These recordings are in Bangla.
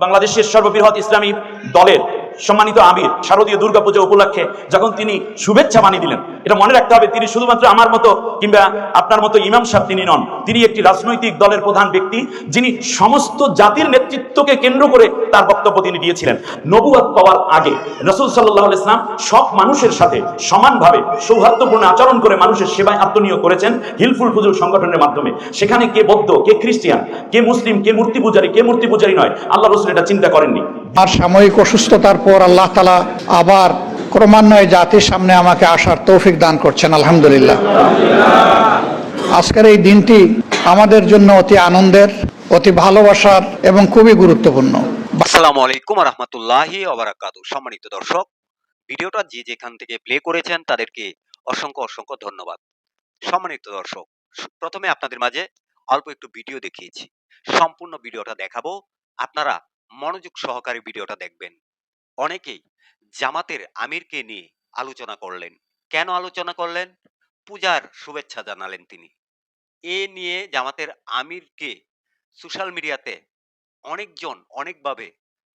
বাংলাদেশের সর্ববৃহৎ ইসলামী দলের সম্মানিত আমির শারদীয় দুর্গাপূজা উপলক্ষে যখন তিনি শুভেচ্ছা বানিয়ে দিলেন, এটা মনে রাখতে হবে, তিনি শুধুমাত্র আমার মতো কিংবা আপনার মতো ইমাম সাহেব তিনি নন, তিনি একটি রাজনৈতিক দলের প্রধান ব্যক্তি, যিনি সমস্ত জাতির নেতৃত্বকে কেন্দ্র করে তার বক্তব্য তিনি দিয়েছিলেন। নবুয়াত পাওয়ার আগে রসুল সাল্লাহ ইসলাম সব মানুষের সাথে সমানভাবে সৌহার্দ্যপূর্ণ আচরণ করে মানুষের সেবায় আত্মনিয়োগ করেছেন হিলফুল ফুজুল সংগঠনের মাধ্যমে। সেখানে কে বৌদ্ধ, কে খ্রিস্টিয়ান, কে মুসলিম, কে মূর্তি পূজারী, কে মূর্তি পূজারী নয়, আল্লাহ রসুল এটা চিন্তা করেননি। আর সাময়িক অসুস্থতার পর আল্লাহ তালা আবার ক্রমান্বয়ে জাতির সামনে আমাকে আসার তৌফিক দান করছেন, আলহামদুলিল্লাহ। আজকের এই দিনটি আমাদের জন্য অতি আনন্দের, অতি ভালোবাসার এবং খুবই গুরুত্বপূর্ণ। আসসালামু আলাইকুম রহমতুল্লাহি সম্মানিত দর্শক, ভিডিওটা যে যেখান থেকে প্লে করেছেন তাদেরকে অসংখ্য অসংখ্য ধন্যবাদ। সম্মানিত দর্শক, প্রথমে আপনাদের মাঝে অল্প একটু ভিডিও দেখিয়েছি। সম্পূর্ণ ভিডিওটা দেখাবো। আপনারা মনোযোগ সহকারে ভিডিওটা দেখবেন। অনেকেই জামাতের আমিরকে নিয়ে আলোচনা করলেন। কেন আলোচনা করলেন? পূজার শুভেচ্ছা জানালেন তিনি। এ নিয়ে জামাতের আমিরকে সোশ্যাল মিডিয়াতে অনেকজন অনেকভাবে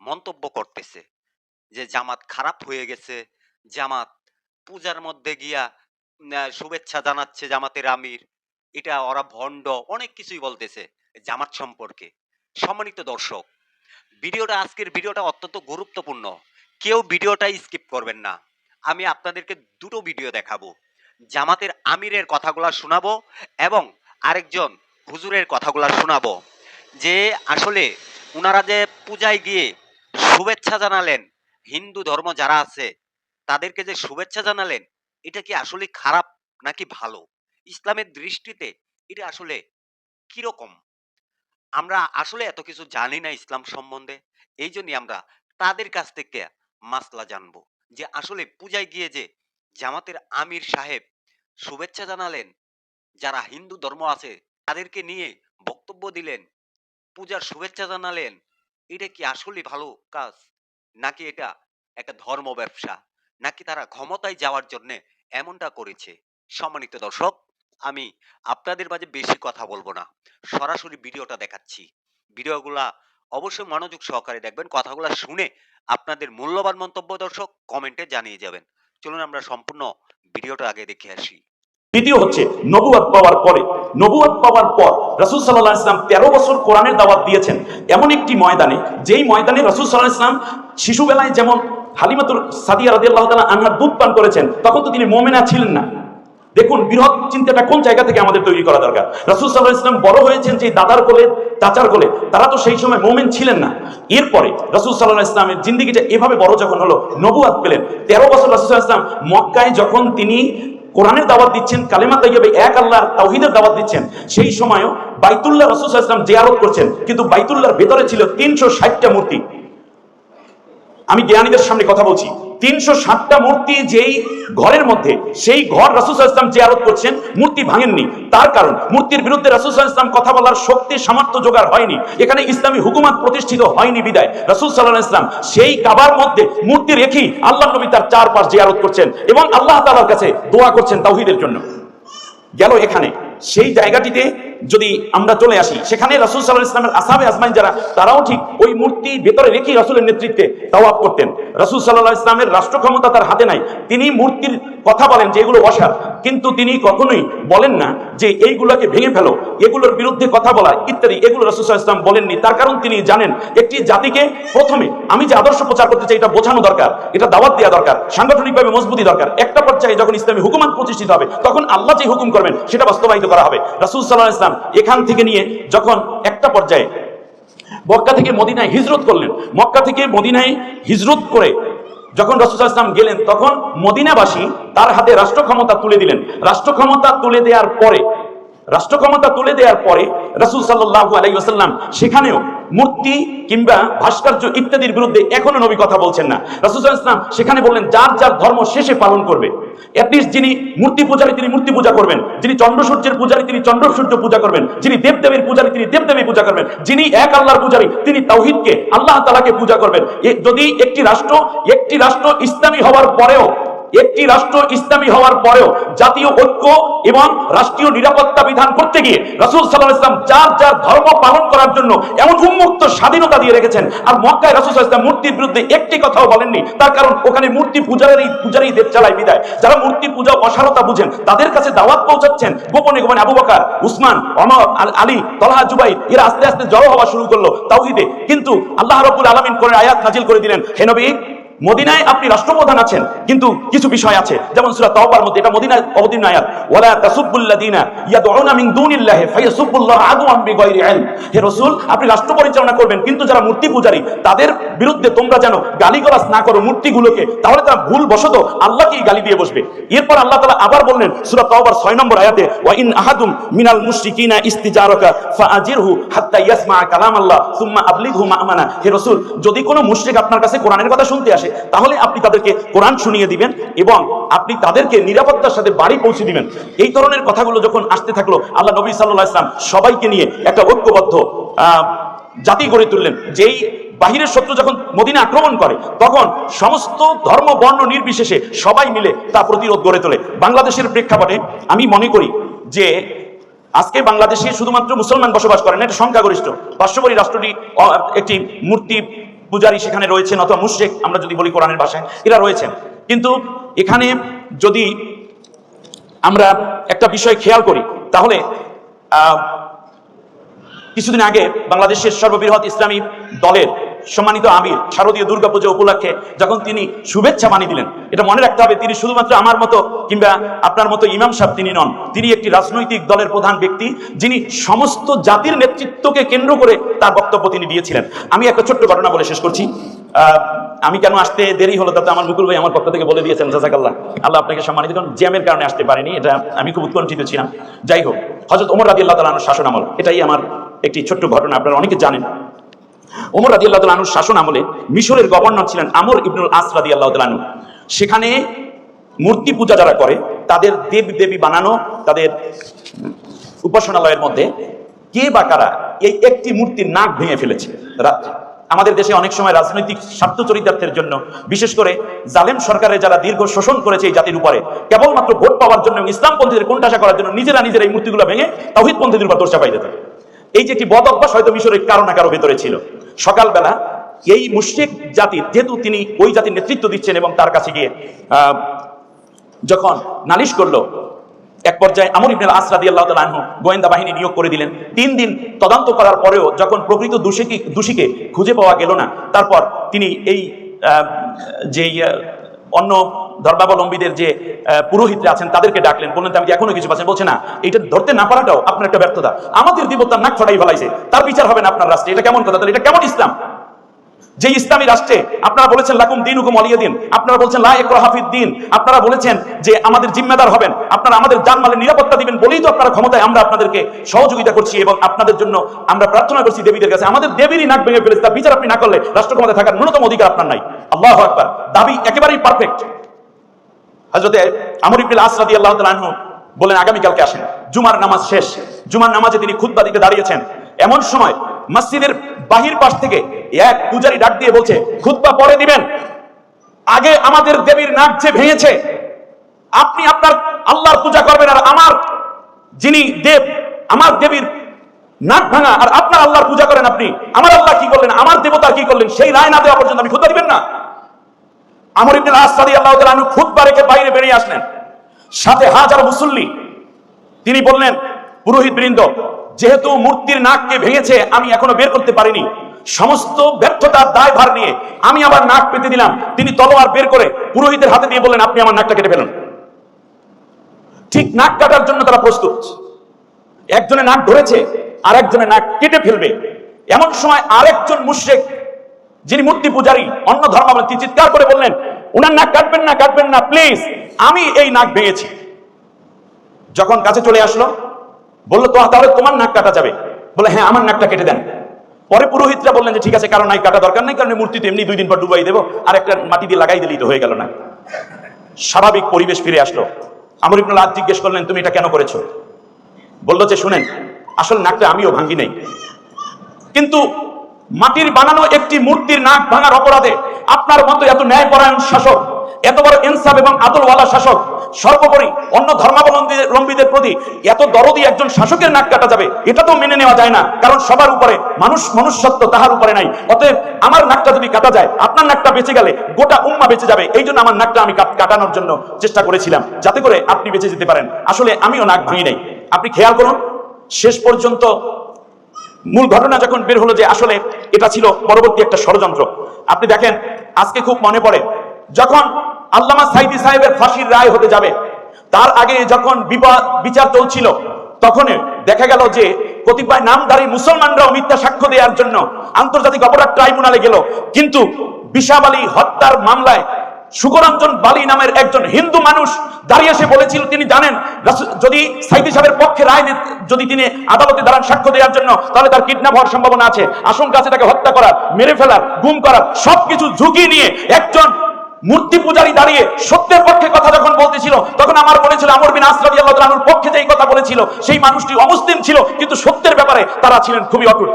মন্তব্য করতেছে যে জামাত খারাপ হয়ে গেছে, জামাত পূজার মধ্যে গিয়া শুভেচ্ছা জানাচ্ছে জামাতের আমির। এটা ওরা ভণ্ড, অনেক কিছুই বলতেছে জামাত সম্পর্কে। সম্মানিত দর্শক ভিডিওটা আজকের ভিডিওটা অত্যন্ত গুরুত্বপূর্ণ। কেউ ভিডিওটা স্কিপ করবেন না। আমি আপনাদেরকে দুটো ভিডিও দেখাবো। জামাতের আমিরের কথাগুলা শোনাবো এবং আরেকজন হুজুরের কথাগুলা শোনাবো। যে আসলে ওনারা যে পূজায় গিয়ে শুভেচ্ছা জানালেন, হিন্দু ধর্ম যারা আছে, তাদেরকে যে শুভেচ্ছা জানালেন, এটা কি আসলে খারাপ নাকি ভালো? ইসলামের দৃষ্টিতে এটা আসলে কীরকম? আমরা আসলে এত কিছু জানি না ইসলাম সম্বন্ধে। এই জন্যই আমরা তাদের কাছ থেকে মাসলা জানব। যে আসলে পূজায় গিয়ে যে জামাতের আমির সাহেব শুভেচ্ছা জানালেন, যারা হিন্দু ধর্ম আছে, তাদেরকে নিয়ে বক্তব্য দিলেন, পূজার শুভেচ্ছা জানালেন, এটা কি আসলে ভালো কাজ? নাকি এটা একটা ধর্ম ব্যবসা? নাকি তারা ক্ষমতায় যাওয়ার জন্য এমনটা করেছে? সম্মানিত দর্শক আমি আপনাদের মাঝে বেশি কথা বলব না। সরাসরি ভিডিওটা দেখাচ্ছি। ভিডিওগুলা অবশ্যই মনোযোগ সহকারে দেখবেন, কথাগুলো শুনে আপনাদের মূল্যবান মন্তব্য দর্শক কমেন্টে জানিয়ে যাবেন। চলুন আমরা সম্পূর্ণ ভিডিওটা আগে দেখে আসি। দ্বিতীয় হচ্ছে নবুয়াত পাওয়ার পরে। নবুয়াত পাওয়ার পর রাসুল সাল্লাহ ইসলাম তেরো বছর কোরআনের দাওয়াত দিয়েছেন। এমন একটি ময়দানে, যেই ময়দানে রাসুল সাল্লাহ ইসলাম শিশুবেলায় যেমন হালিমাতুর সাদিয়া রাদি আল্লাহ তালা আনহার দুধ পান করেছেন, তখন তো তিনি মোমেনা ছিলেন না। দেখুন, বৃহৎ চিন্তাটা কোন জায়গা থেকে আমাদের তৈরি করা দরকার? রাসুল সাল্লাহ ইসলাম বড় হয়েছেন যে দাদার কোলে, চাচার কোলে। তারা তো সেই সময় মোমেন ছিলেন না। এরপরে রাসুল সাল্লাহ ইসলামের জিন্দিগিটা এভাবে বড় যখন হলো নবুয়াত পেলেন। তেরো বছর রাসুল সাল্লাহ ইসলাম মক্কায় যখন তিনি কোরআনের দাওয়াত দিচ্ছেন, কালেমা তাইয়াবে এক আল্লাহর তাওহীদের দাওয়াত দিচ্ছেন, সেই সময়ও বাইতুল্লাহ রাসূল আলাইহি ওয়াসাল্লাম জিয়ারত করছেন। কিন্তু বাইতুল্লাহর ভেতরে ছিল তিনশো ষাটটা মূর্তি। আমি জ্ঞানীদের সামনে কথা বলছি। তিনশো ষাটটা মূর্তি যেই ঘরের মধ্যে, সেই ঘর রাসুল ইসলাম জিয়ারত করছেন, মূর্তি ভাঙেননি। তার কারণ, মূর্তির বিরুদ্ধে রাসুল ইসলাম কথা বলার শক্তি, সামর্থ্য জোগাড় হয়নি। এখানে ইসলামী হুকুমাত প্রতিষ্ঠিত হয়নি বিদায়। রাসুল সাল্লাহ ইসলাম সেই কাবার মধ্যে মূর্তি রেখেই আল্লাহ নবী তার চারপাশ জিয়ারত করছেন এবং আল্লাহ তালার কাছে দোয়া করছেন তাওহিদের জন্য। গেল এখানে। সেই জায়গাটিতে যদি আমরা চলে আসি, সেখানে রাসুল সাল্লাহ ইসলামের আসামে আজমাইন যারা, তারাও ঠিক ওই মূর্তি ভেতরে রেখেই রাসুলের নেতৃত্বে তাওয়াব করতেন। রাসুল সাল্লাহ ইসলামের রাষ্ট্র ক্ষমতা তার হাতে নাই। তিনি মূর্তির কথা বলেন যে এগুলো অসার। কিন্তু তিনি কখনোই বলেন না যে এইগুলোকে ভেঙে ফেলো, এগুলোর বিরুদ্ধে কথা বলা ইত্যাদি, এগুলো রাসুল সাল্লাহ ইসলাম বলেননি। তার কারণ তিনি জানেন একটি জাতিকে প্রথমে আমি যে আদর্শ প্রচার করতে চাই এটা বোঝানো দরকার, এটা দাওয়াত দেওয়া দরকার, সাংগঠনিকভাবে মজবুতি দরকার। একটা পর্যায়ে যখন ইসলামী হুকুমাত প্রতিষ্ঠিত হবে, তখন আল্লাহ যে হুকুম করবেন সেটা বাস্তবায়িত করা হবে। রাসুল সাল্লাহ ইসলাম এখান থেকে নিয়ে যখন একটা পর্যায়ে মক্কা থেকে মদিনায় হিজরত করলেন, মক্কা থেকে মদিনায় হিজরত করে যখন রসুল ইসলাম গেলেন, তখন মদিনাবাসী তার হাতে রাষ্ট্র ক্ষমতা তুলে দিলেন। রাষ্ট্র ক্ষমতা তুলে দেওয়ার পরে রাষ্ট্র ক্ষমতা তুলে দেওয়ার পরে রসুল সাল্লাহ আলাইসাল্লাম সেখানেও মূর্তি কিংবা ভাস্কর্য ইত্যাদির বিরুদ্ধে এখনও নবী কথা বলছেন না। রসুল ইসলাম সেখানে বললেন, যার যার ধর্ম শেষে পালন করবে অ্যাটলিস্ট যিনি মূর্তি পূজারী তিনি মূর্তি পূজা করবেন, যিনি চন্দ্র সূর্যের পূজারী তিনি চন্দ্র সূর্য পূজা করবেন, যিনি দেবদেবীর পূজারী তিনি দেবদেবী পূজা করবেন, যিনি এক আল্লাহর পূজারী তিনি তাওহিদকে, আল্লাহ তালাকে পূজা করবেন। যদি একটি রাষ্ট্র একটি রাষ্ট্র ইসলামী হওয়ার পরেও একটি রাষ্ট্র ইসলামী হওয়ার পরেও জাতীয় ঐক্য এবং রাষ্ট্রীয় নিরাপত্তা বিধান করতে গিয়ে রাসূল সাল্লাল্লাহু আলাইহি ওয়াসাল্লাম যার যার ধর্ম পালন করার জন্য এমন উন্মুক্ত স্বাধীনতা দিয়ে রেখেছেন, আর মক্কায় রাসূল আলাইহি মূর্তির বিরুদ্ধে একটি কথাও বলেননি। তার কারণ, ওখানে মূর্তি পূজারই পূজারই দেশ চালায় বিদায়। যারা মূর্তি পূজা অসারতা বুঝেন, তাদের কাছে দাওয়াত পৌঁছাচ্ছেন। গোপনে গোপনে আবু বকর, উসমান, ওমর, আল- তলহা, জুবাইর, এরা আস্তে আস্তে জড়ো হওয়া শুরু করল তাওহীদে। কিন্তু আল্লাহ রাব্বুল আলামিন করে আয়াত নাজিল করে দিলেন, হে নবী মদিনায় আপনি রাষ্ট্রপ্রধান আছেন, কিন্তু কিছু বিষয় আছে। যেমন সূরা তাওবার মধ্যে এটা মদিনায় অবতীর্ণ আয়াত, ওয়ালা তাসুবুল্লাযিনা ইয়াদউনা মিন দুনিল্লাহি ফায়াসুবুল্লাহ আদওয়ান বিগাইরি ইলম। হে রাসূল, আপনি রাষ্ট্র পরিচালনা করবেন, কিন্তু যারা মূর্তি পূজারী, তাদের বিরুদ্ধে তোমরা যেন গালিগালাজ না করো মূর্তিগুলোকে, তাহলে তারা ভুল বশত আল্লাহকেই গালি দিয়ে বসবে। এরপর আল্লাহ তাআলা আবার বললেন, সূরা তাওবার 6 নম্বর আয়াতে, ওয়া ইন আহাদুম মিনাল মুশরিকিনা ইস্তিজারাকা ফাআজিরহু হাত্তা ইয়াসমা কালাম আল্লাহ সুম্মা আবলিগহু মা'মানা। হে রাসূল, যদি কোনো মুশরিক আপনার কাছে কোরআনের কথা শুনতে আসে তাহলে আপনি তাদেরকে কোরআন শুনিয়ে দিবেন এবং আপনি তাদেরকে নিরাপত্তার সাথে বাড়ি পৌঁছে দিবেন। এই ধরনের কথাগুলো যখন আসতে থাকল, আল্লাহ নবী সাল্লাল্লাহু আলাইহি সাল্লাম সবাইকে নিয়ে একটা ঐক্যবদ্ধ জাতি গড়ে তুললেন। যেই বাহিরের শত্রু যখন মদিনা আক্রমণ করে, তখন সমস্ত ধর্ম, বর্ণ নির্বিশেষে সবাই মিলে তা প্রতিরোধ গড়ে তোলে। বাংলাদেশের প্রেক্ষাপটে আমি মনে করি যে আজকে বাংলাদেশে শুধুমাত্র মুসলমান বসবাস করেন এটা সংখ্যাগরিষ্ঠ। পার্শ্ববর্তী রাষ্ট্রটি একটি মূর্তি পূজারী সেখানে রয়েছেন, অথবা মুশরিক, আমরা যদি বলি কোরআনের ভাষায়, এরা রয়েছেন। কিন্তু এখানে যদি আমরা একটা বিষয় খেয়াল করি, তাহলে কিছুদিন আগে বাংলাদেশের সর্ববৃহৎ ইসলামী দলের সম্মানিত আমির শারদীয় দুর্গাপূজা উপলক্ষে যখন তিনি শুভেচ্ছা বাণী দিলেন, এটা মনে রাখতে হবে, তিনি শুধুমাত্র আমার মতো কিংবা আপনার মতো ইমাম সাহেব তিনি নন, তিনি একটি রাজনৈতিক দলের প্রধান ব্যক্তি, যিনি সমস্ত জাতির নেতৃত্বকে কেন্দ্র করে তার বক্তব্য তিনি দিয়েছিলেন। আমি একটা ছোট্ট ঘটনা বলে শেষ করছি। আমি কেন আসতে দেরি হলো তাতে আমার মুকুল ভাই আমার পক্ষ থেকে বলে দিয়েছেন, জাজাকাল্লাহ। আল্লাহ আপনাকে সম্মানিত কারণ জ্যামের কারণে আসতে পারিনি, এটা আমি খুব উৎকণ্ঠিত ছিলাম। যাই হোক হজরত ওমর রাদি আল্লাহ তালানোর শাসন আমল এটাই আমার একটি ছোট্ট ঘটনা, আপনারা অনেকে জানেন। ওমর রাদি আল্লাহ তালানুর শাসন আমলে মিশরের গভর্নর ছিলেন আমর ইবনুল আস রাদি আল্লাহ সেখানে মূর্তি পূজা যারা করে, তাদের দেব দেবী বানানো, তাদের উপাসনালয়ের মধ্যে কে বা কারা এই একটি মূর্তির নাক ভেঙে ফেলেছে। আমাদের দেশে অনেক সময় রাজনৈতিক স্বার্থ চরিতার্থের জন্য, বিশেষ করে জালেম সরকারের যারা দীর্ঘ শোষণ করেছে এই জাতির উপরে, কেবলমাত্র ভোট পাওয়ার জন্য এবং ইসলামপন্থীদের কোনটাশা করার জন্য নিজেরা নিজেরা এই মূর্তিগুলো ভেঙে তাহিদপন্থীদের উপর দোষ পাই দিত। এই যে একটি বদ অভ্যাস হয়তো মিশরের কারও না কারও ভেতরে ছিল। সকালবেলা এই মুশরিক জাতির যেহেতু তিনি ওই জাতির নেতৃত্ব দিচ্ছেন এবং তার কাছে গিয়ে যখন নালিশ করল এক পর্যায়ে আমর ইবনুল আস রাদিয়াল্লাহু তাআলা আনহু গোয়েন্দা বাহিনী নিয়োগ করে দিলেন। তিন দিন তদন্ত করার পরেও যখন প্রকৃত দোষীকে দোষীকে খুঁজে পাওয়া গেল না তারপর তিনি এই আহ, অন্য ধর্মাবলম্বীদের যে পুরোহিতরা আছেন, তাদেরকে ডাকলেন, বললেন আমি এখনও কিছু পাচ্ছেন বলছে, না, এটা ধরতে না পারাটাও আপনার একটা ব্যর্থতা। আমাদের দেবতার নাক ফটাই ফেলাইছে। তার বিচার হবে না আপনার রাষ্ট্রে। এটা কেমন কথা? তাহলে এটা কেমন ইসলাম? যে ইসলামী রাষ্ট্রে আপনারা বলেছেন, লাকুম দিন হুকুম অলিয়া দিন। আপনারা বলছেন, লা একর হাফিদ দিন। আপনারা বলেছেন যে, আমাদের জিম্মেদার হবেন। আপনারা আমাদের জানমালের নিরাপত্তা দিবেন। বলেই তো আপনারা ক্ষমতায় আমরা আপনাদেরকে সহযোগিতা করছি এবং আপনাদের জন্য আমরা প্রার্থনা করছি দেবীদের কাছে। আমাদের দেবীরই নাক ভেঙে ফেলেছে। তার বিচার আপনি না করলে রাষ্ট্র ক্ষমতায় থাকার ন্যূনতম অধিকার আপনার নাই। আল্লাহ আকবার। দাবি একেবারেই পারফেক্ট হজরতে আমর ইবনুল আস রাদিয়াল্লাহু তাআলা আনহু বলেন, আগামীকালকে আসেন। জুমার নামাজ শেষ। জুমার নামাজে তিনি খুতবা দিতে দাঁড়িয়েছেন। এমন সময় মসজিদের বাহির পাশ থেকে এক পূজারি ডাক দিয়ে বলছে, খুতবা পরে দিবেন। আগে আমাদের দেবীর নাক যে ভেঙেছে, আপনি আপনার আল্লাহর পূজা করবেন আর আমার যিনি দেব, আমার দেবীর নাক ভাঙা, আর আপনার আল্লাহর পূজা করেন আপনি। আমার আল্লাহ কি করলেন? আমার দেবতার কি করলেন? সেই রায় না দেওয়া পর্যন্ত আপনি খুতবা দিবেন না। আমর ইবনে আস রাদিয়াল্লাহু তাআলা আনহু খুতবা বাইরে বেরিয়ে আসলেন। সাথে হাজার মুসল্লি। তিনি বললেন, পুরোহিত বৃন্দ, যেহেতু মূর্তির নাককে ভেঙেছে, আমি এখনও বের করতে পারিনি। সমস্ত ব্যর্থতার দায় ভার নিয়ে আমি আবার নাক পেতে দিলাম। তিনি তলোয়ার বের করে পুরোহিতের হাতে দিয়ে বললেন, আপনি আমার নাকটা কেটে ফেলুন। ঠিক নাক কাটার জন্য তারা প্রস্তুত। একজনের নাক ধরেছে, আর একজনের নাক কেটে ফেলবে। এমন সময় আরেকজন মুশরিক, যিনি মূর্তি পূজারী, অন্য ধর্মাবলম্বী, চিৎকার করে উনার নাক কাটবেন না কাটবেন না প্লিজ আমি এই নাক ভেঙেছি। যখন কাছে চলে আসলো, বলল তো তাহলে তোমার নাক কাটা যাবে? বলে হ্যাঁ আমার নাকটা কেটে দেন। পরে পুরোহিতরা বললেন যে, ঠিক আছে, কারণ নাই কাটা দরকার নেই, কারণ এই মূর্তি তো এমনি দুই দিন পর ডুবাই দেবো, আর একটা মাটি দিয়ে লাগাই দিলেই তো হয়ে গেল না স্বাভাবিক পরিবেশ ফিরে আসলো। আমর ইবনুল আজ জিজ্ঞেস করলেন, তুমি এটা কেন করেছ? বলল যে, শুনেন, আসল নাকটা আমিও ভাঙ্গি নেই। কিন্তু মাটির বানানো একটি মূর্তির নাক ভাঙার অপরাধে আপনার মতো এত ন্যায়পরায়ণ শাসক, এত বড় ইনসাফ এবং আদলওয়ালা শাসক, সর্বোপরি অন্য ধর্মাবলম্বীদের প্রতি এত দরদি একজন শাসকের নাক কাটা যাবে, এটা তো মেনে নেওয়া যায় না। কারণ সবার উপরে মানুষ মনুষ্যত্ব তাহার উপরে নাই। অতএব আমার নাকটা যদি কাটা যায়, আপনার নাকটা বেঁচে গেলে গোটা উম্মা বেঁচে যাবে। এই জন্য আমার নাকটা আমি কাটানোর জন্য চেষ্টা করেছিলাম, যাতে করে আপনি বেঁচে যেতে পারেন। আসলে আমিও নাক ভাঙি নাই। আপনি খেয়াল করুন, শেষ পর্যন্ত মূল ঘটনা যখন বের হলো যে আসলে এটা ছিল পরবর্তী একটা ষড়যন্ত্র। আপনি দেখেন, আজকে খুব মনে পড়ে, যখন আল্লামা সাইদি সাহেবের ফাঁসির রায় হতে যাবে, তার আগে যখন বিবাদ বিচার চলছিল তখন দেখা গেল যে কতিপয় নামধারী মুসলমানরাও মিথ্যা সাক্ষ্য দেওয়ার জন্য আন্তর্জাতিক অপরাধ ট্রাইব্যুনালে গেল। কিন্তু বিশাব আলী হত্যার মামলায় সুগরঞ্জন বালি নামের একজন হিন্দু মানুষ দাঁড়িয়ে এসে বলেছিল, তিনি জানেন যদি সাইদি সাহেবের পক্ষে রায় যদি তিনি আদালতে দাঁড়ান সাক্ষ্য দেওয়ার জন্য, তাহলে তার কিডন্যাপ হওয়ার সম্ভাবনা আছে। আশঙ্কা আছে তাকে হত্যা করার, মেরে ফেলার, গুম করার, সবকিছু ঝুঁকি নিয়ে একজন মূর্তি পূজারী দাঁড়িয়ে সত্যের পক্ষে কথা যখন বলতেছিল, তখন আমার মনে ছিল, আমর বিন আসরাদি আল্লাহ তাআলার পক্ষে যে কথা বলেছিল, সেই মানুষটি অমুসলিম ছিল, কিন্তু সত্যের ব্যাপারে তারা ছিলেন খুবই অটুট।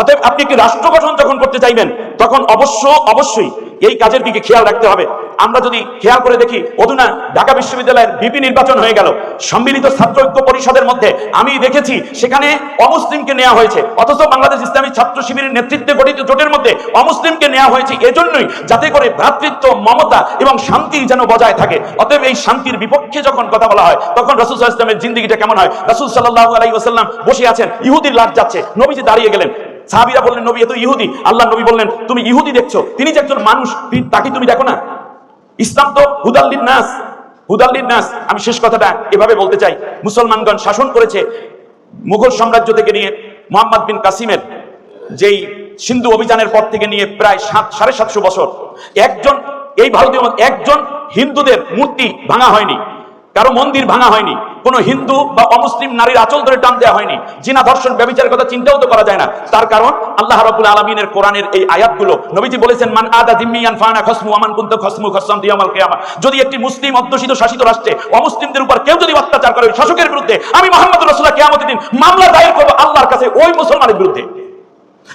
অতএব আপনি একটি রাষ্ট্র গঠন যখন করতে চাইবেন, তখন অবশ্য অবশ্যই এই কাজের দিকে খেয়াল রাখতে হবে। আমরা যদি খেয়াল করে দেখি অধুনা ঢাকা বিশ্ববিদ্যালয়ের বিপি নির্বাচন হয়ে গেল। সম্মিলিত ছাত্র ঐক্য পরিষদের মধ্যে আমি দেখেছি, সেখানে অমুসলিমকে নেওয়া হয়েছে। অথচ বাংলাদেশ ইসলামী ছাত্র শিবিরের নেতৃত্বে গঠিত জোটের মধ্যে অমুসলিমকে নেওয়া হয়েছে এজন্যই, যাতে করে ভ্রাতৃত্ব, মমতা এবং শান্তি যেন বজায় থাকে। অতএব এই শান্তির বিপক্ষে যখন কথা বলা হয়, তখন রাসূল ইসলামের জিন্দগিটা কেমন হয়? রাসূল সাল্লাল্লাহু আলাইহি ওয়াসাল্লাম বসে আছেন, ইহুদির লাশ যাচ্ছে, নবীজি দাঁড়িয়ে গেলেন। সাহাবীরা বললেন, নবী, এ তো ইহুদি। আল্লাহ নবী বললেন, তুমি ইহুদি দেখছ? তিনি যে একজন মানুষ তাকে তুমি দেখো না? ইসলাম তো হুদাল্লিন নাস হুদাল্লিন নাস। আমি শেষ কথাটা এভাবে বলতে চাই। মুসলমানগণ শাসন করেছে মুঘল সাম্রাজ্য থেকে নিয়ে মোহাম্মদ বিন কাসিমের যেই সিন্ধু অভিযানের পর থেকে নিয়ে প্রায় সাত, সাড়ে সাতশো বছর। একজন, এই ভারতীয় একজন হিন্দুদের মূর্তি ভাঙা হয়নি, কারও মন্দির ভাঙা হয়নি। কোন হিন্দু বা অমুসলিম নারীর আচল ধরে টান দেওয়া হয়নি। জিনা ধর্ষণ ব্যবচারের কথা চিন্তাও তো করা যায় না। তার কারণ আল্লাহ রাবুল আলমিনের কোরআনের এই আয়াতগুলো। নবীজি বলেছেন, মান আদা জিম্মিয়ান ফানা খসমু আমান কুন্ত খসমু খসম দিয়ামাল কিয়ামা। যদি একটি মুসলিম অধ্যুষিত শাসিত রাষ্ট্রে অমুসলিমদের উপর কেউ যদি অত্যাচার করে শাসকের বিরুদ্ধে, আমি মোহাম্মদ রাসূলুল্লাহ কিয়ামতের দিন মামলা দায়ের করব আল্লাহর কাছে ওই মুসলমানের বিরুদ্ধে।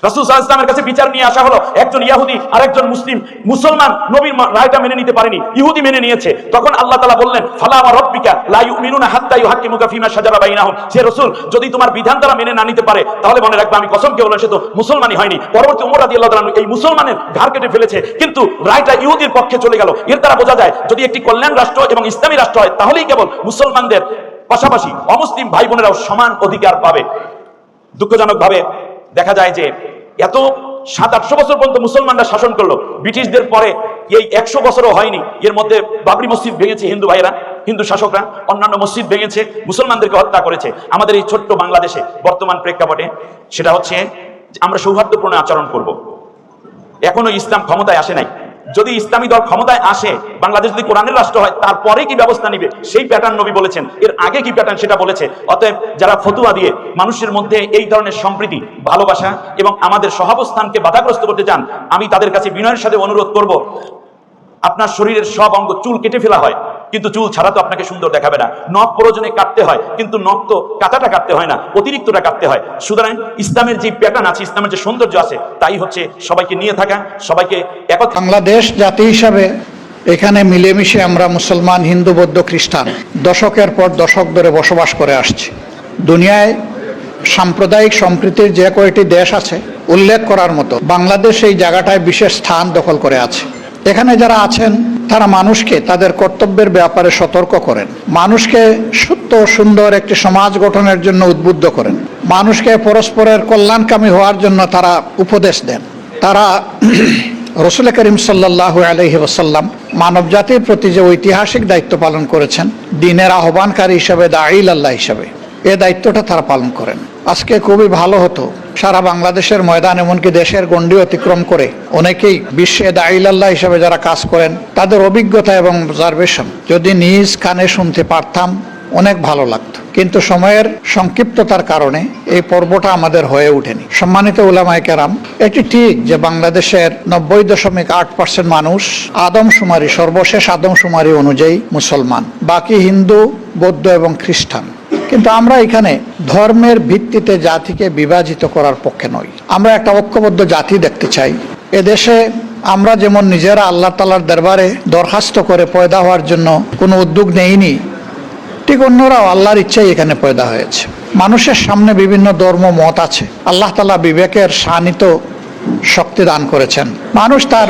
রাসূল কাছে বিচার নিয়ে আসা হলো। একজন ইহুদি আর একজন মুসলিম। মুসলমান নবীর রায়টা মেনে নিতে পারেনি। ইহুদি মেনে নিয়েছে। তখন আল্লাহ তাআলা বললেন, ফালা আমার রব্বিকা লা ইউমিনুনা হাত্তা ইউহাক্কিমুকা ফিমা শাজারা বাইনাহুম। সে রাসূল, যদি তোমার বিধান তারা মেনে না নিতে পারে, তাহলে মনে রাখবে, আমি কসম বললাম সে তো মুসলমানই হয়নি। পরবর্তী ওমর রাদিয়াল্লাহু তাআলা এই মুসলমানের ঘাড় কেটে ফেলেছে। কিন্তু রায়টা ইহুদির পক্ষে চলে গেল। এর দ্বারা বোঝা যায়, যদি একটি কল্যাণ রাষ্ট্র এবং ইসলামী রাষ্ট্র হয়, তাহলেই কেবল মুসলমানদের পাশাপাশি অমুসলিম ভাই বোনেরাও সমান অধিকার পাবে। দুঃখজনকভাবে দেখা যায় যে এত সাত, আটশো বছর পর্যন্ত মুসলমানরা শাসন করল। ব্রিটিশদের পরে এই একশো বছরও হয়নি। এর মধ্যে বাবরি মসজিদ ভেঙেছে হিন্দু ভাইরা হিন্দু শাসকরা, অন্যান্য মসজিদ ভেঙেছে, মুসলমানদেরকে হত্যা করেছে। আমাদের এই ছোট্ট বাংলাদেশে বর্তমান প্রেক্ষাপটে সেটা হচ্ছে আমরা সৌহার্দ্যপূর্ণ আচরণ করব। এখনও ইসলাম ক্ষমতায় আসে নাই। যদি ইসলামী দল ক্ষমতায় আসে, বাংলাদেশ যদি কোরআনের রাষ্ট্র হয়, তারপরে কি ব্যবস্থা নিবে? সেই প্যাটার্ন নবী বলেছেন। এর আগে কি প্যাটার্ন সেটা বলেছে? অতএব যারা ফতুয়া দিয়ে মানুষের মধ্যে এই ধরনের সম্প্রীতি, ভালোবাসা এবং আমাদের সহাবস্থানকে বাধাগ্রস্ত করতে চান, আমি তাদের কাছে বিনয়ের সাথে অনুরোধ করব, আপনার শরীরের সব অঙ্গ চুল কেটে ফেলা হয়। কিন্তু চুল ছাড়া তো আপনাকে সুন্দর দেখাবে না। নখ প্রয়োজনে কাটতে হয়, কিন্তু নখ তো কাটাটা কাটতে হয় না, অতিরিক্তটা কাটতে হয়। সুতরাং ইসলামের যে প্যাটার্ন আছে, ইসলামের যে সৌন্দর্য আছে, তাই হচ্ছে সবাইকে নিয়ে থাকা, সবাইকে একত্র বাংলাদেশ জাতি হিসাবে এখানে মিলেমিশে আমরা মুসলমান, হিন্দু, বৌদ্ধ, খ্রিস্টান দশকের পর দশক ধরে বসবাস করে আসছি। দুনিয়ায় সাম্প্রদায়িক সম্প্রীতির যে কয়েকটি দেশ আছে, উল্লেখ করার মতো বাংলাদেশ এই জায়গাটায় বিশেষ স্থান দখল করে আছে। এখানে যারা আছেন, তারা মানুষকে তাদের কর্তব্যের ব্যাপারে সতর্ক করেন। মানুষকে সত্য সুন্দর একটি সমাজ গঠনের জন্য উদ্বুদ্ধ করেন। মানুষকে পরস্পরের কল্যাণকামী হওয়ার জন্য তারা উপদেশ দেন। তারা রসুল করিম সাল্লাহ আলহি ওসাল্লাম মানব জাতির প্রতি যে ঐতিহাসিক দায়িত্ব পালন করেছেন, দিনের আহ্বানকারী হিসাবে, দা আল্লাহ হিসাবে। এ দায়িত্বটা তারা পালন করেন। আজকে খুবই ভালো হতো। সারা বাংলাদেশের ময়দান, এমনকি দেশের গণ্ডি অতিক্রম করে অনেকেই বিশ্বে দাইল আল্লাহ হিসাবে যারা কাজ করেন, তাদের অভিজ্ঞতা এবং অবজারভেশন যদি নিজ কানে শুনতে পারতাম, অনেক ভালো লাগতো। কিন্তু সময়ের সংক্ষিপ্ততার কারণে এই পর্বটা আমাদের হয়ে ওঠেনি। সম্মানিত উলামায়ে কেরাম, এটি ঠিক যে বাংলাদেশের নব্বই দশমিক আট পার্সেন্ট মানুষ আদমশুমারি সর্বশেষ আদমশুমারি অনুযায়ী মুসলমান। বাকি হিন্দু, বৌদ্ধ এবং খ্রিস্টান। কিন্তু আমরা এখানে ধর্মের ভিত্তিতে জাতিকে বিভাজিত করার পক্ষে নই। আমরা একটা ঐক্যবদ্ধ জাতি দেখতে চাই। এদেশে আমরা যেমন নিজেরা আল্লাহ তালার দরবারে দরখাস্ত করে পয়দা হওয়ার জন্য কোনো উদ্যোগ নেইনি, ঠিক অন্যরাও আল্লাহর ইচ্ছাই এখানে পয়দা হয়েছে। মানুষের সামনে বিভিন্ন ধর্ম, মত আছে। আল্লাহ তালা বিবেকের শানিত শক্তি দান করেছেন। মানুষ তার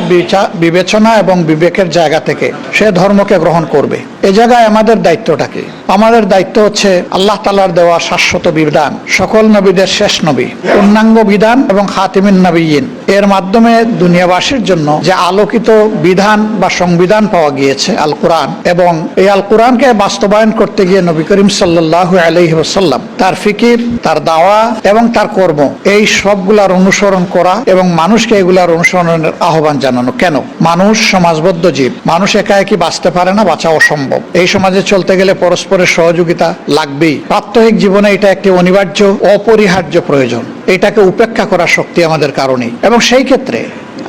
বিবেচনা এবং বিবেকের জায়গা থেকে সে ধর্মকে গ্রহণ করবে। এ জায়গায় আমাদের দায়িত্বটা কি? আমাদের দায়িত্ব হচ্ছে আল্লাহ তালার দেওয়া শাশ্বত বিধান, সকল নবীদের শেষ নবী, পূর্ণাঙ্গ বিধান এবং খাতিমিন নবীন। এর মাধ্যমে দুনিয়াবাসীর জন্য যে আলোকিত বিধান বা সংবিধান পাওয়া গিয়েছে আল কোরআন এবং এই আল কোরআনকে বাস্তবায়ন করতে গিয়ে নবী করিম সাল্লাহ আলহি ওসাল্লাম তার ফিকির, তার দাওয়া এবং তার কর্ম, এই সবগুলার অনুসরণ করা এবং মানুষকে এগুলার অনুসরণের আহ্বান জানানো। কেন? মানুষ সমাজবদ্ধ জীব। মানুষ একা একই বাঁচতে পারে না, বাঁচা অসম্ভব। এই সমাজে চলতে গেলে পরস্পরের সহযোগিতা লাগবেই। প্রাত্যহিক জীবনে এটা একটি অনিবার্য, অপরিহার্য প্রয়োজন। এটাকে উপেক্ষা করার শক্তি আমাদের কারণে এবং সেই ক্ষেত্রে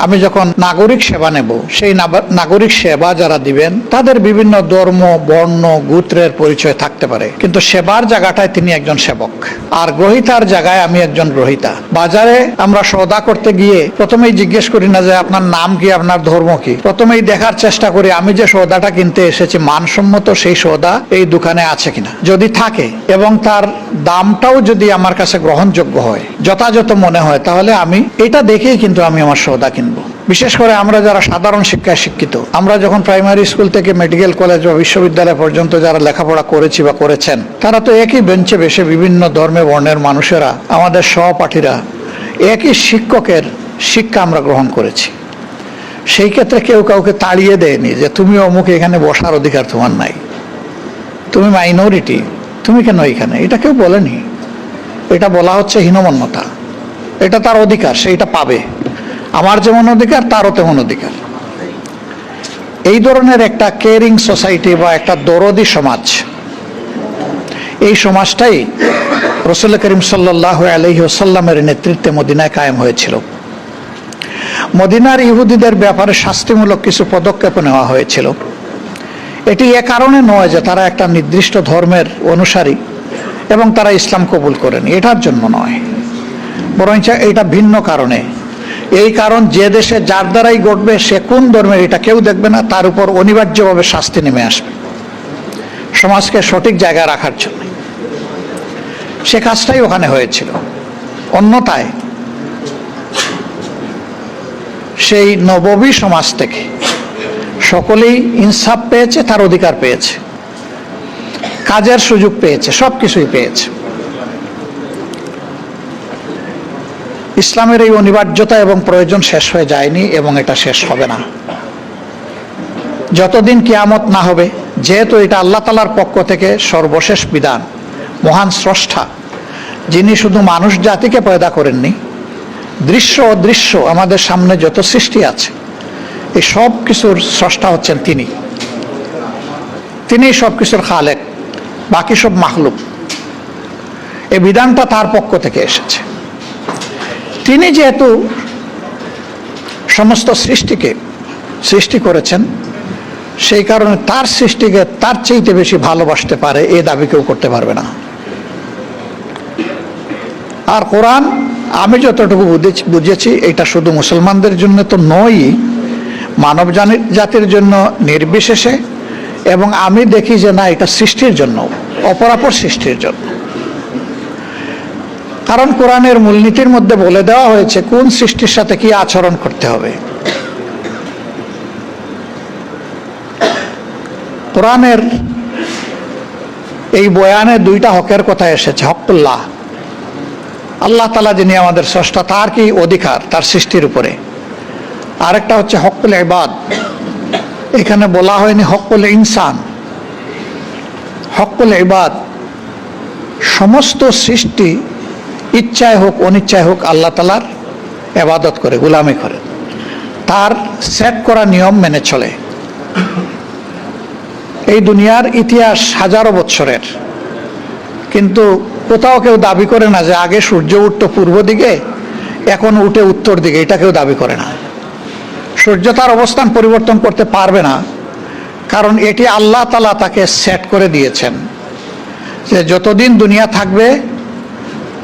আমি যখন নাগরিক সেবা নেব, সেই নাগরিক সেবা যারা দিবেন, তাদের বিভিন্ন ধর্ম, বর্ণ, গোত্রের পরিচয় থাকতে পারে। কিন্তু সেবার জায়গাটায় তিনি একজন সেবক। আর গ্রহিতার জায়গায় আমি একজন গ্রহিতা। বাজারে আমরা সৌদা করতে গিয়ে প্রথমেই জিজ্ঞেস করি না যে আপনার নাম কি, আপনার ধর্ম কি? প্রথমেই দেখার চেষ্টা করি, আমি যে সৌদাটা কিনতে এসেছি, মানসম্মত সেই সৌদা এই দোকানে আছে কিনা? যদি থাকে এবং তার দামটাও যদি আমার কাছে গ্রহণযোগ্য হয়, যথাযথ মনে হয়, তাহলে আমি এটা দেখেই কিন্তু আমি আমার সৌদা কিনবো। বিশেষ করে আমরা যারা সাধারণ শিক্ষায় শিক্ষিত, আমরা যখন প্রাইমারি স্কুল থেকে মেডিকেল কলেজ বা বিশ্ববিদ্যালয় পর্যন্ত যারা লেখাপড়া করেছি বা করেছেন, তারা তো একই বেঞ্চে বেশে বিভিন্ন ধর্মে বর্ণের মানুষেরা, আমাদের সহপাঠীরা একই শিক্ষকের শিক্ষা আমরা গ্রহণ করেছি। সেই ক্ষেত্রে কেউ কাউকে তাড়িয়ে দেয়নি যে তুমি অমুক এখানে বসার অধিকার তোমার নাই। তুমি মাইনরিটি তুমি কেন এখানে? এটা কেউ বলেনি। এটা বলা হচ্ছে হীনমন্যতা। এটা তার অধিকার, সে এটা পাবে। আমার যেমন অধিকার, তারও তেমন অধিকার। এই ধরনের একটা কেয়ারিং সোসাইটি বা একটা দরদি সমাজ, এই সমাজটাই রসুল করিম সাল্লাহ আলহি আসাল্লামের নেতৃত্বে মদিনায় কায়েম হয়েছিল। মদিনার ইহুদিদের ব্যাপারে শাস্তিমূলক কিছু পদক্ষেপ নেওয়া হয়েছিল। এটি এ কারণে নয় যে তারা একটা নির্দিষ্ট ধর্মের অনুসারী এবং তারা ইসলাম কবুল করেনি, এটার জন্য নয়। বরঞ্চ এটা ভিন্ন কারণে। এই কারণ যে দেশে যার দ্বারাই ঘটবে, সে কোন ধর্মের এটা কেউ দেখবে না, তার উপর অনিবার্যভাবে শাস্তি নেমে আসবে। সমাজকে সঠিক জায়গায় রাখার জন্য। সে কাজটাই ওখানে হয়েছিল। অন্যথায় সেই নববী সমাজ থেকে সকলেই ইনসাফ পেয়েছে, তার অধিকার পেয়েছে। কাজের সুযোগ পেয়েছে সব কিছুই পেয়েছে। ইসলামের এই অনিবার্যতা এবং প্রয়োজন শেষ হয়ে যায়নি এবং এটা শেষ হবে না। যতদিন কিয়ামত না হবে, যেহেতু এটা আল্লাহ তালার পক্ষ থেকে সর্বশেষ বিধান, মহান স্রষ্টা, যিনি শুধু মানুষ জাতিকে পয়দা করেননি, দৃশ্য অদৃশ্য আমাদের সামনে যত সৃষ্টি আছে, এই সব কিছুর স্রষ্টা হচ্ছেন তিনি। তিনি সব কিছুর খালেক, বাকি সব মাহলুক এই বিধানটা তার পক্ষ থেকে এসেছে। তিনি যেহেতু সমস্ত সৃষ্টিকে সৃষ্টি করেছেন, সেই কারণে তার সৃষ্টিকে তার চাইতে বেশি ভালোবাসতে পারে, এ দাবি কেউ করতে পারবে না। আর কোরআন, আমি যতটুকু বুঝেছি এটা শুধু মুসলমানদের জন্য তো নয় মানব জাতির জন্য নির্বিশেষে, এবং আমি দেখি যে না, এটা সৃষ্টির জন্য, অপরাপর সৃষ্টির জন্য। কারণ কোরআনের মূলনীতির মধ্যে বলে দেওয়া হয়েছে কোন সৃষ্টির সাথে কি আচরণ করতে হবে। কোরআনের এই বয়ানে দুইটা হকের কথা এসেছে হকুল্লাহ আল্লাহ তালা যিনি আমাদের স্রষ্টা, তার কি অধিকার? তার সৃষ্টির উপরে। আরেকটা হচ্ছে হকুল ইবাদ। এখানে বলা হয়নি হকুল ইনসান। হকুল ইবাদ। সমস্ত সৃষ্টি ইচ্ছায় হোক, অনিচ্ছায় হোক আল্লাহ তালার এবাদত করে, গুলামি করে। তার সেট করা নিয়ম মেনে চলে। এই দুনিয়ার ইতিহাস হাজারো বৎসরের। কিন্তু কোথাও কেউ দাবি করে না যে আগে সূর্য উঠত পূর্ব দিকে, এখন উঠে উত্তর দিকে। এটা কেউ দাবি করে না। সূর্য তার অবস্থান পরিবর্তন করতে পারবে না, কারণ এটি আল্লাহ তালা তাকে সেট করে দিয়েছেন। যে যতদিন দুনিয়া থাকবে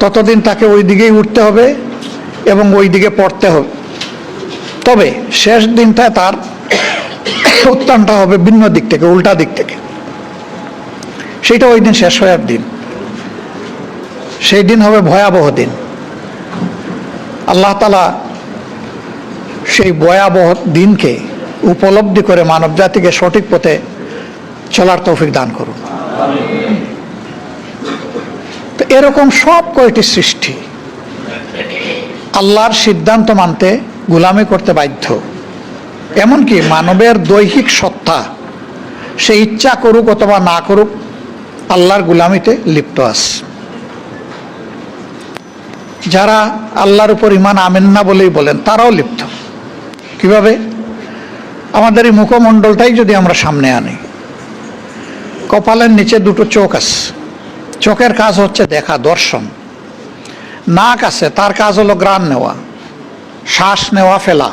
ততদিন তাকে ওই দিকেই উঠতে হবে এবং ওই দিকে পড়তে হবে। তবে শেষ দিনটা তার উত্থানটা হবে ভিন্ন দিক থেকে, উল্টা দিক থেকে। সেটা ওই দিন শেষ হওয়ার দিন। সেই দিন হবে ভয়াবহ দিন। আল্লাহ তালা সেই ভয়াবহ দিনকে উপলব্ধি করে মানব জাতিকে সঠিক পথে চলার তৌফিক দান করুন। তো এরকম সব কয়টি সৃষ্টি? আল্লাহর সিদ্ধান্ত মানতে গুলামি করতে বাধ্য। এমনকি মানবের দৈহিক সত্তা, সে ইচ্ছা করুক অথবা না করুক, আল্লাহর গুলামিতে লিপ্ত আছে। যারা আল্লাহর উপর ইমান আমেন না বলেই বলেন, তারাও লিপ্ত। কীভাবে? আমাদের এই মুখমণ্ডলটাই যদি আমরা সামনে আনি, কপালের নিচে দুটো চোখ আছে। চোখের কাজ হচ্ছে দেখা, দর্শন। নাক আছে, তার কাজ হলো গ্রাণ নেওয়া, শ্বাস নেওয়া, ফেলা।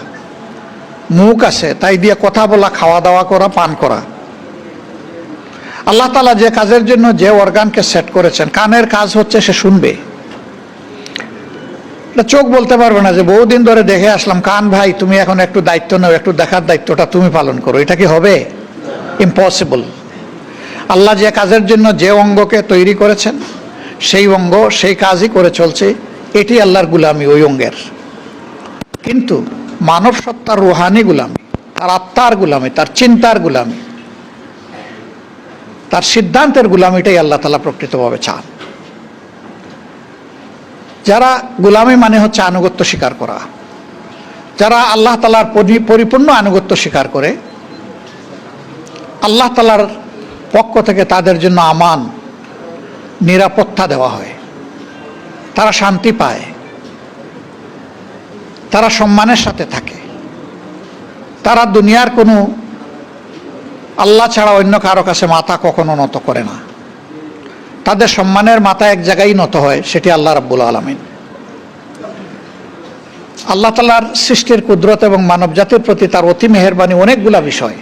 মুখ আছে, তাই দিয়ে কথা বলা, খাওয়া দাওয়া করা, পান করা। আল্লাহ তালা যে কাজের জন্য যে অর্গানকে সেট করেছেন, কানের কাজ হচ্ছে সে শুনবে। চোখ বলতে পারবে না যে বহুদিন ধরে দেখে আসলাম, কান ভাই, তুমি এখন একটু দায়িত্ব নাও, একটু দেখার দায়িত্বটা তুমি পালন করো। এটা কি হবে? ইম্পসিবল আল্লাহ যে কাজের জন্য যে অঙ্গকে তৈরি করেছেন, সেই অঙ্গ সেই কাজই করে চলছে, এটি আল্লাহর গুলামি ওই অঙ্গের। কিন্তু মানব সত্তার রুহানি গুলামি, তার আত্মার গুলামি, তার চিন্তার গুলামি, তার সিদ্ধান্তের গুলামিটাই আল্লাহ তালা প্রকৃতভাবে চান। যারা গুলামি মানে হচ্ছে আনুগত্য স্বীকার করা, যারা আল্লাহ তালার পরিপূর্ণ আনুগত্য স্বীকার করে, আল্লাহ তালার পক্ষ থেকে তাদের জন্য আমান, নিরাপত্তা দেওয়া হয়। তারা শান্তি পায়। তারা সম্মানের সাথে থাকে। তারা দুনিয়ার কোনো আল্লাহ ছাড়া অন্য কারও কাছে মাথা কখনো নত করে না। তাদের সম্মানের মাথা এক জায়গায় নত হয়, সেটি আল্লাহ রাব্বুল আলমিন। আল্লাহ তালার সৃষ্টির কুদরত এবং মানব জাতির প্রতি তার অতি মেহরবানি অনেকগুলা বিষয়।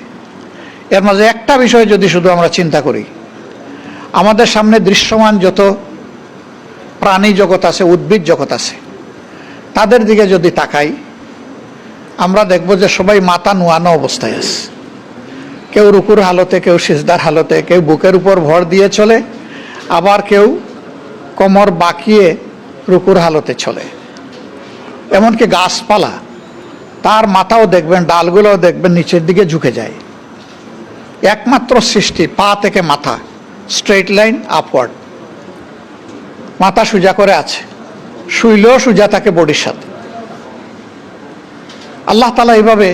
এর মাঝে একটা বিষয় যদি শুধু আমরা চিন্তা করি, আমাদের সামনে দৃশ্যমান যত প্রাণী জগৎ আছে, উদ্ভিদ জগৎ আছে, তাদের দিকে যদি তাকাই, আমরা দেখব যে সবাই মাথা নোয়ানো অবস্থায় আছে। কেউ রুকুর হালতে, কেউ সিজদার হালতে, কেউ বুকের উপর ভর দিয়ে চলে, আবার কেউ কোমর বাঁকিয়ে রুকুর হালতে চলে। এমনকি গাছপালা, তার মাথাও দেখবেন, ডালগুলোও দেখবেন, নিচের দিকে ঝুঁকে যায়। একমাত্র সৃষ্টি, পা থেকে মাথা স্ট্রেট লাইন আপওয়ার্ড মাথা সোজা করে আছে, শুইলেও সোজা থাকে বডির সাথে। আল্লাহ তালা এইভাবে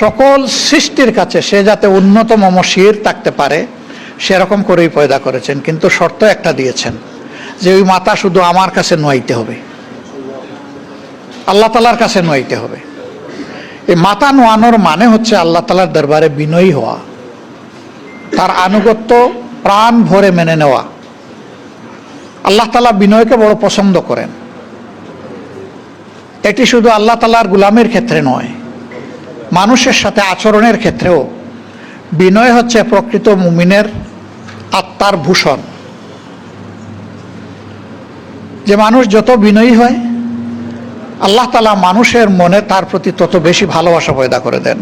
সকল সৃষ্টির কাছে সে যাতে উন্নতম শির থাকতে পারে, সেরকম করেই পয়দা করেছেন। কিন্তু শর্ত একটা দিয়েছেন, যে ওই মাথা শুধু আমার কাছে নোয়াইতে হবে। আল্লাহ তালার কাছে নোয়াইতে হবে। এই মাথা নোয়ানোর মানে হচ্ছে আল্লাহ তালার দরবারে বিনয়ী হওয়া। তার আনুগত্য প্রাণ ভরে মেনে নেওয়া। আল্লাহ তালা বিনয়কে বড় পছন্দ করেন। এটি শুধু আল্লাহ তালার গুলামের ক্ষেত্রে নয়, মানুষের সাথে আচরণের ক্ষেত্রেও। বিনয় হচ্ছে প্রকৃত মুমিনের আত্মার ভূষণ। যে মানুষ যত বিনয়ী হয় আল্লাহ তালা মানুষের মনে তার প্রতি তত বেশি ভালোবাসা পয়দা করে দেন।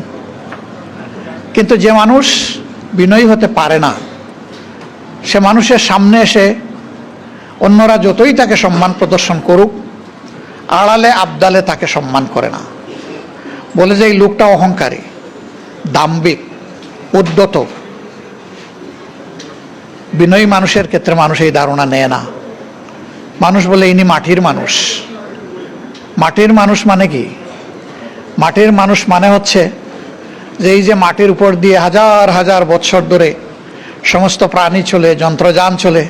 কিন্তু যে মানুষ বিনয়ী হতে পারে না, সে মানুষের সামনে এসে অন্যরা যতই তাকে সম্মান প্রদর্শন করুক, আড়ালে আবদালে তাকে সম্মান করে না। বলে যে এই লোকটা অহংকারী দাম্বিক উদ্যত। বিনয়ী মানুষের ক্ষেত্রে মানুষ এই ধারণা নেয় না। মানুষ বলে ইনি মাটির মানুষ। মাটির মানুষ মানে কি? মাটির মানুষ মানে হচ্ছে যে এই যে মাটির উপর দিয়ে হাজার হাজার বৎসর ধরে সমস্ত প্রাণী চলে, যন্ত্রযান চলে,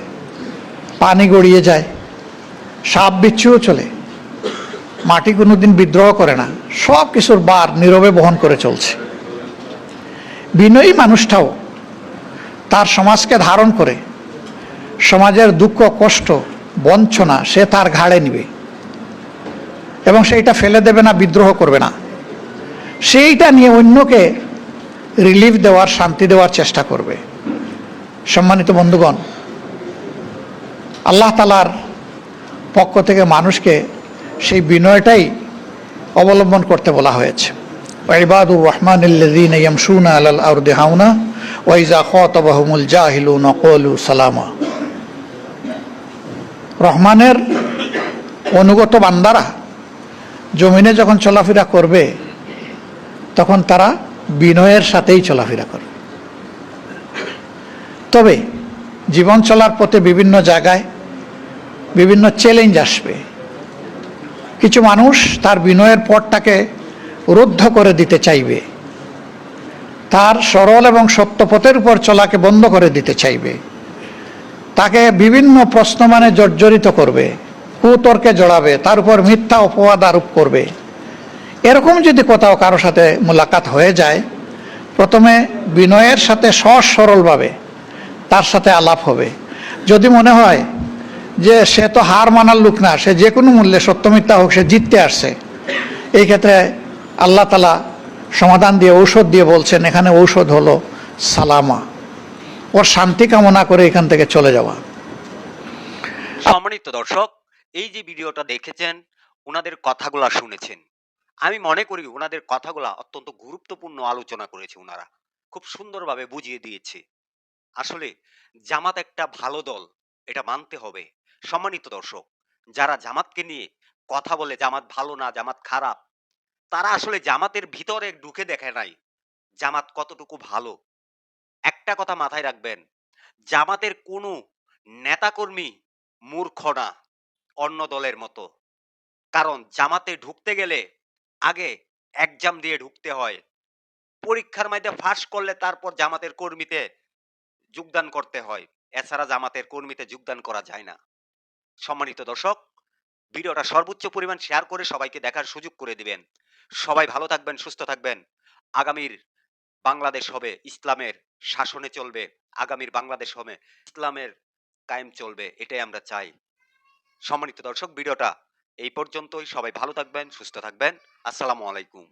পানি গড়িয়ে যায়, সাপ বিচ্ছুও চলে। মাটি কোনো দিন বিদ্রোহ করে না, সব কিছুর বার নীরবে বহন করে চলছে। বিনয়ী মানুষটাও তার সমাজকে ধারণ করে, সমাজের দুঃখ, কষ্ট, বঞ্চনা সে তার ঘাড়ে নিবে। এবং সেইটা ফেলে দেবে না, বিদ্রোহ করবে না। সেইটা নিয়ে অন্যকে রিলিফ দেওয়ার, শান্তি দেওয়ার চেষ্টা করবে। সম্মানিত বন্ধুগণ, আল্লাহ তালার পক্ষ থেকে মানুষকে সেই বিনয়টাই অবলম্বন করতে বলা হয়েছে। ইবাদুর রহমান ইয়ামশুনা ওয়াইজা খাতাবাহুমুল জাহিলুন ক্বালু সালামা। রহমানের অনুগত বান্দারা জমিনে যখন চলাফেরা করবে, তখন তারা বিনয়ের সাথেই চলাফেরা করবে। তবে জীবন চলার পথে বিভিন্ন জায়গায় বিভিন্ন চ্যালেঞ্জ আসবে। কিছু মানুষ তার বিনয়ের পথটাকে রুদ্ধ করে দিতে চাইবে। তার সরল এবং সত্য পথের উপর চলাকে বন্ধ করে দিতে চাইবে। তাকে বিভিন্ন প্রশ্ন মানে জর্জরিত করবে। কুতর্কে জড়াবে, তার উপর মিথ্যা অপবাদ আরোপ করবে। এরকম যদি কোথাও কারও সাথে মোলাকাত হয়ে যায়, প্রথমে বিনয়ের সাথে সহজ সরলভাবে তার সাথে আলাপ হবে। যদি মনে হয় যে সে তো হার মানার লোক না, সে যে কোনো মূল্যে সত্য মিথ্যা হোক, সে জিততে আসছে। এই ক্ষেত্রে আল্লাহ তালা সমাধান দিয়ে, ঔষধ দিয়ে বলছেন, এখানে ঔষধ হলো সালামা। ওর শান্তি কামনা করে এখান থেকে চলে যাওয়া। সম্মানিত দর্শক এই যে ভিডিওটা দেখেছেন ওনাদের কথাগুলা শুনেছেন। আমি মনে করি ওনাদের কথাগুলা অত্যন্ত গুরুত্বপূর্ণ আলোচনা করেছে ওনারা খুব সুন্দরভাবে বুঝিয়ে দিয়েছে। আসলে জামাত একটা ভালো দল, এটা মানতে হবে। সম্মানিত দর্শক, যারা জামাতকে নিয়ে কথা বলে জামাত ভালো না, জামাত খারাপ, তারা আসলে জামাতের ভিতরে ঢুকে দেখে নাই জামাত কতটুকু ভালো। একটা কথা মাথায় রাখবেন, জামাতের কোনো নেতাকর্মী মূর্খ না। অন্য দলের মতো। কারণ জামাতে ঢুকতে গেলে আগে এক্সাম দিয়ে ঢুকতে হয়। পরীক্ষার মধ্যে ফাঁস করলে তারপর জামাতের কর্মীতে যোগদান করতে হয়। এছাড়া জামাতের কর্মীতে যোগদান করা যায় না। সম্মানিত দর্শক, ভিডিওটা সর্বোচ্চ পরিমাণ শেয়ার করে সবাইকে দেখার সুযোগ করে দিবেন। সবাই ভালো থাকবেন, সুস্থ থাকবেন। আগামীর বাংলাদেশ হবে ইসলামের শাসনে চলবে। আগামীর বাংলাদেশ হবে ইসলামের কায়েম চলবে, এটাই আমরা চাই। সম্মানিত দর্শক ভিডিওটা এই পর্যন্তই। সবাই ভালো থাকবেন সুস্থ থাকবেন। আসসালামু আলাইকুম।